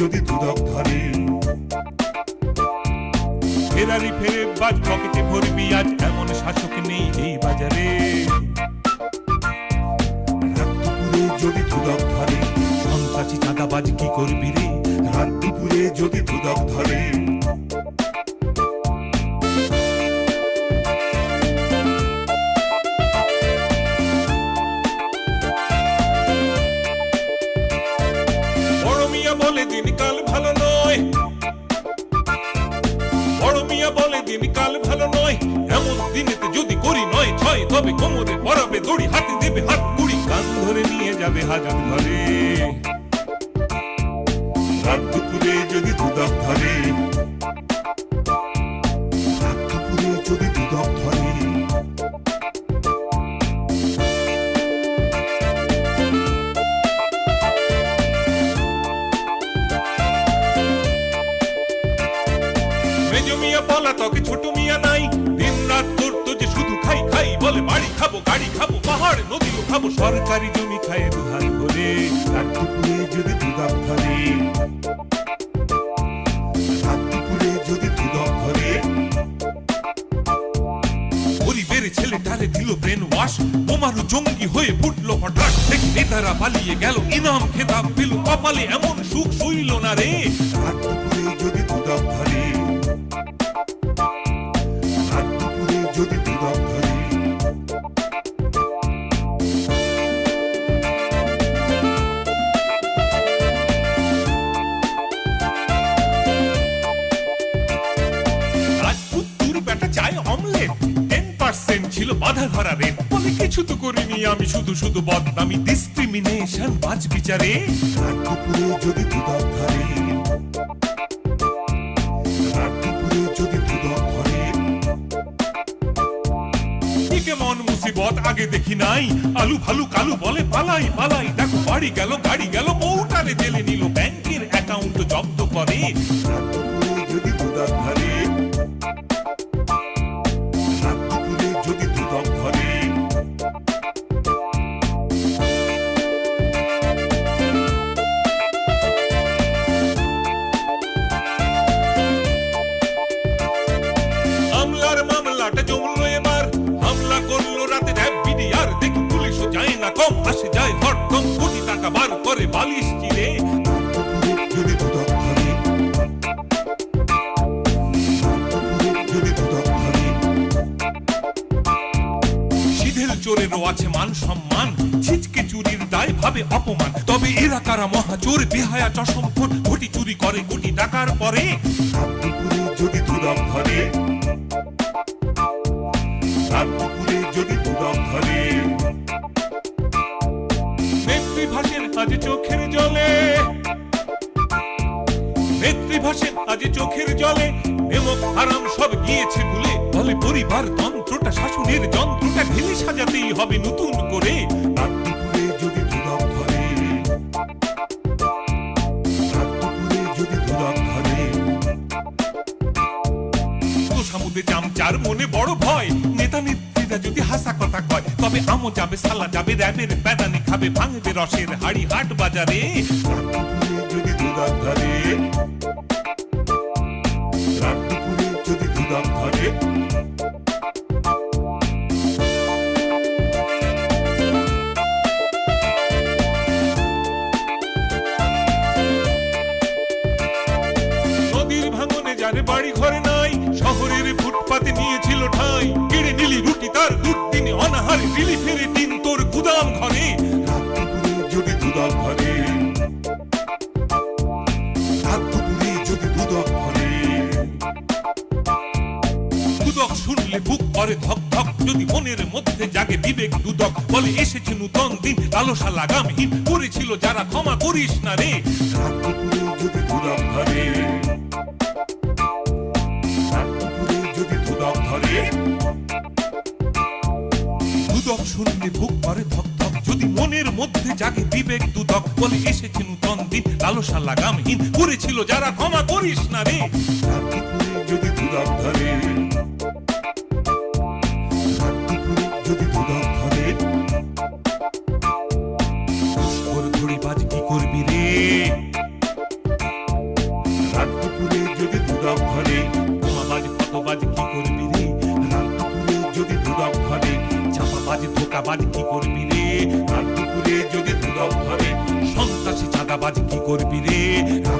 যদি দুদক ধরে। ফেরারি ফেরে বাজ পকেটে ভরবি, আজ এমন শাসক নেই এই বাজারে। যদি দুদক ধরে, সন্ত্রাসী চাঁদাবাজ কি করবি রে? ছয় তবে কোমরে পরাবে দড়ি, হাতে দেবে হাত কুড়ি। কান ধরে নিয়ে যাবে হাজার ঘরে রাত দুপুরে যদি দুদক ধরে খাব, গাড়ি খাব, পাহাড়, নদীও খাব, সরকারি জমি খায় দুহাই বলে। রাত যদি দুদক ধরে রাত যদি ধরে। দিল ব্রেন ওয়াশ বোমারু জঙ্গি হয়ে ফুটলো হঠাৎ। নেতারা পালিয়ে গেল, ইনাম খেতাব পেল কপালে, এমন সুখ সইল না রে। যদি দুদক ধরে ছিল বাধা ধরা রেট বলে কিছু তো করিনি আমি শুধু শুধু বদনামি ডিসক্রিমিনেশন বাজ বিচারে। রাত দুপুরে যদি দুদক ধরে রাত দুপুরে যদি দুদক ধরে। কি কেমন মুসিবত আগে দেখি নাই। আলু ভালু কালু বলে পালাই পালাই দেখো বাড়ি গেল গাড়ি গেল বউটারে জেলে নিল ব্যাংকের অ্যাকাউন্ট জব্দ করে। যায় কম আসে যায় হরদম কোটি টাকা বার করে বালিশ সিধেল চোরেরও আছে মান সম্মান ছিচকে চুরির দায় ভাবে অপমান। তবে এরা কারা মহাচোর বেহায়া চশমখোর ঘটি চুরি করে কোটি টাকার পরে। যদি ধরে নেত্রী ভাসেন আজ চোখের জলে। নেত্রী ভাসেন আজ চোখের জলে। নেমক হারাম সব গিয়েছে ভুলে। বলে পরিবার তন্ত্রটা শাসনের যন্ত্রটা ঢেলে সাজাতেই হবে নতুন করে। রাত দুপুরে যদি দুদক ধরে, রাত দুপুরে যদি দুদক ধরে। সামুদ্রে চামচার মনে বড় ভয় নেতা নেত্রীরা যদি হাসা কথা কয়, তবে আমও যাবে, সালা যাবে র্যাবের প্যাদানি খাবে, ভাঙবে রসের হাড়ি হাট বাজারে। তার দুর্দিনে অনাহারে দিলি ফেরে দিন তোর গুদাম ঘরে। যদি দুদক ঘরে। শুনলে বুক করে ধক ধক, যদি মনের মধ্যে জাগে বিবেক দুদক। বলে, এসেছে নূতন দিন লালসা লাগামহীন করেছিল যারা ক্ষমা করিস না রে। বুদ্ধি জাগে বিবেক দুদক বলে এসেছে নূতন দিন লালসা লাগামহীন করেছিল যারা ক্ষমা করিস না রে। যদি দুদক ধরে। বাজ কি করবি রে? রাত দুপুরে যদি দুদক ধরে। যদি দুদক ধরে। চাপা বাজ ধোকা বাজ কি ধরে সন্ত্রাসী